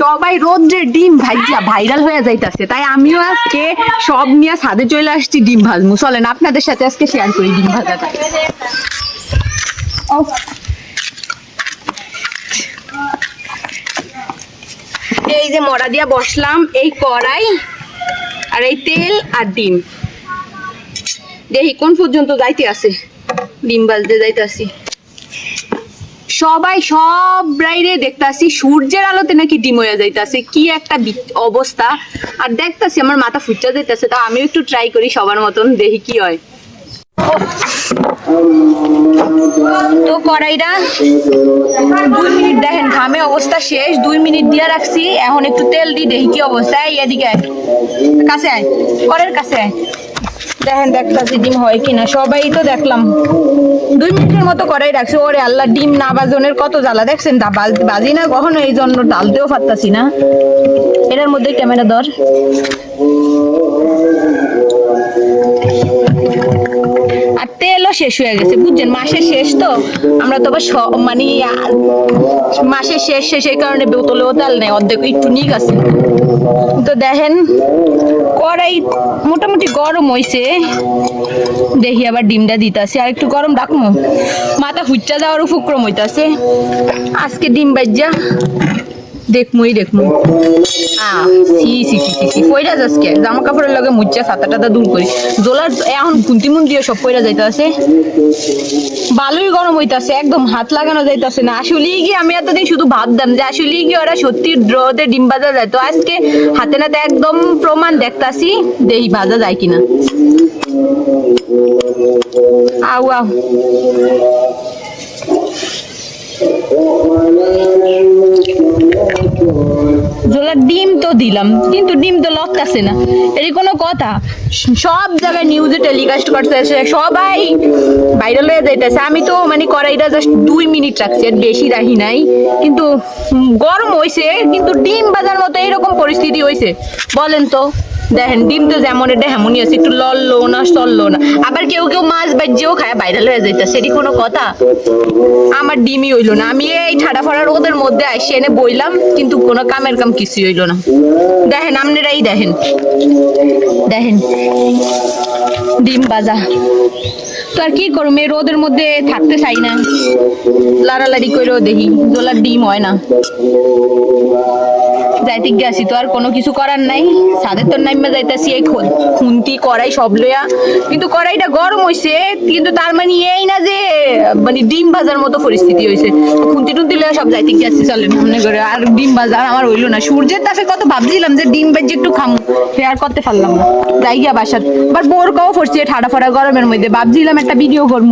সবাই রোদ্রে ডিম ভাইজা ভাইরাল হয়ে যাইতাছে। তাই আমিও আজকে সব নিয়ে ছাদে চলে আসছি ডিম ভাজমু। চলেন, আপনাদের সাথে আজকে শেয়ার করি ডিম ভাজাটা এই যে মরা দিয়া বসলাম, এই কড়াই আর এই তেল আর ডিম। দেখি কোন পর্যন্ত যাইতে আছে। ডিম ভাজতে যাইতাছি। সবাই সব বাইরে দেখতাছি, সূর্যের আলোতে নাকি ডিম হয়ে যাইতাছে, কি একটা অবস্থা। আর দেখতাছি, আমার মাথা ফুটতে যাইতাছে, তা আমিও একটু ট্রাই করি সবার মতন, দেখি কি হয়। তো কড়াইটা, দুই মিনিট দেখেন, ঘামে অবস্থা শেষ, দুই মিনিট দিয়ে রাখছি, এখন একটু তেল দিই দেখি কি অবস্থা। এদিকে। কাছে আয় করের কাছে আয়। দেখেন, দেখতাছি ডিম হয় কিনা, সবাই তো দেখলাম। মতো করাই রাখছি। ওরে আল্লাহ, ডিম না বাজনের কত জ্বালা। দেখছেন দা- বাজ- না কখনো, এই জন্য ডালতেও পারতাছি না। এটার মধ্যে ক্যামেরা ধর। আর তেলও শেষ হয়ে গেছে, বুঝছেন? মাসের শেষ তো। আমরা তো মানে মাসের শেষ শেষ এই কারণে বোতলেও তেল নেই, অর্ধেক একটু নিক আছে। তো দেখেন কড়াই মোটামুটি গরম হয়েছে দেখি আবার ডিমটা দিতাছে, আর একটু গরম রাখব মাথা ফুচা যাওয়ার উপক্রম হইতাছে। আজকে ডিম বাজ্যা দেখমুই দেখমু আহ সি সি সি যাচ্ছে জামা কাপড়ের লগে মুচ্চা সাতা টাতা দূর করি। জোলার এখন খুন্তি মুন্দিও সব পয়রা যাইতাছে। ভালোই গরম হইতাছে, একদম হাত লাগানো যাইতাছে না। আসলে কি আমি এতদিন শুধু ভাবতাম যে আসলে কি ওরা সত্যি ড্রতে ডিম ভাজা যায়। তো আজকে হাতে নাতে একদম প্রমাণ দেখতাছি দেহি ভাজা যায় কিনা। আউ আউ। ডিম তো দিলাম, কিন্তু ডিম তো লটকাছে না। এটি কোনো কথা? সব জায়গায় নিউজে টেলিকাস্ট করতেছে সবাই ভাইরাল হয়ে যাইতেছে। আমি তো মানে কড়াইটা জাস্ট দুই মিনিট রাখছি, আর বেশি রাখি নাই। কিন্তু গরম হয়েছে কিন্তু ডিম বাজার মতো এরকম পরিস্থিতি হয়েছে বলেন তো। দেখেন, ডিম তো যেমন এটা হেমনই আছে, একটু লড়লো না চলল না। আবার কেউ কেউ মাছ বাজ্যেও খায় ভাইরাল হয়ে যাইতেছে এটি কোনো কথা? আমার ডিমই হইল না। আমি এই ঠাডা ফাড়া রোদের মধ্যে আসি এনে বইলাম, কিন্তু কোনো কামের কাম কিছুই হইল না। দেখেন আপনারাই দেখেন। দেখেন, ডিম বাজা। তো আর কি করুম মেয়ে রোদের মধ্যে থাকতে চাই না। লাড়ালাড়ি করেও দেখি জোলার ডিম হয় না। যাইতে গেছি তো আর কোনো কিছু করার নাই। সাদের তো নাইমা যাইতাছি, এই খুন্তি, কড়াই সব লইয়া। কিন্তু কড়াইটা গরম হইছে, কিন্তু তার মানে এই না যে মানে ডিম ভাজার মতো পরিস্থিতি হইছে। খুন্তি টুন্তি লইয়া সব যাইতে গেছি চলেন মনে করে আর ডিম ভাজা আমার হইল না। সূর্যের তাপে কত ভাবছিলাম যে ডিম ভাজি একটু খামু আর করতে পারলাম না। যাই গিয়া বাসার। আবার বোর কাও পড়ছে ঠাডা ফাড়া গরমের মধ্যে। ভাবছিলাম একটা ভিডিও করব